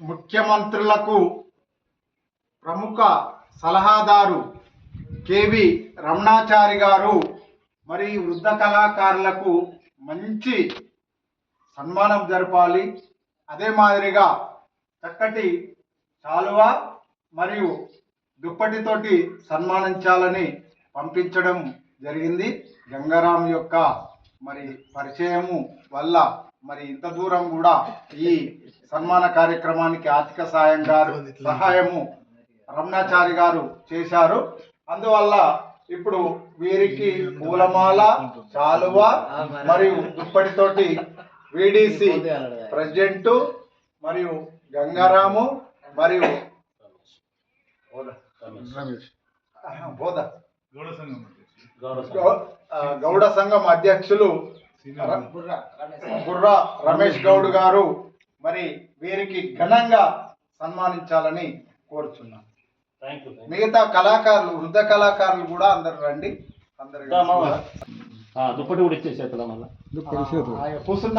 ముఖ్యమంత్రులకు ప్రముఖ సలహాదారు కేవి రమణాచారి గారు మరి వృద్ధ కళాకారులకు మంచి సన్మానం జరపాలి. అదే మాదిరిగా చక్కటి చాలువ మరియు దుప్పటితోటి సన్మానించాలని పంపించడం జరిగింది. గంగారాం యొక్క మరి పరిచయము వల్ల మరి ఇంత దూరం కూడా ఈ సన్మాన కార్యక్రమానికి ఆర్థిక సాయం గారు సహాయము రమణాచారి గారు చేశారు. అందువల్ల ఇప్పుడు వీరికి పూలమాల చాలువ మరియు దుప్పటితోటి విడిసి ప్రెసిడెంట్ మరియు గంగారాము మరియు గౌడ సంఘం అధ్యక్షులు బుర్రా రమేష్ గౌడ్ గారు మరి వీరికి ఘనంగా సన్మానించాలని కోరుచున్నాం. మిగతా కళాకారులు వృద్ధ కళాకారులు కూడా అందరు రండి అందరు. దుప్పటి కూడా ఇచ్చేసేద్దాం మళ్ళీ? కూర్చున్న.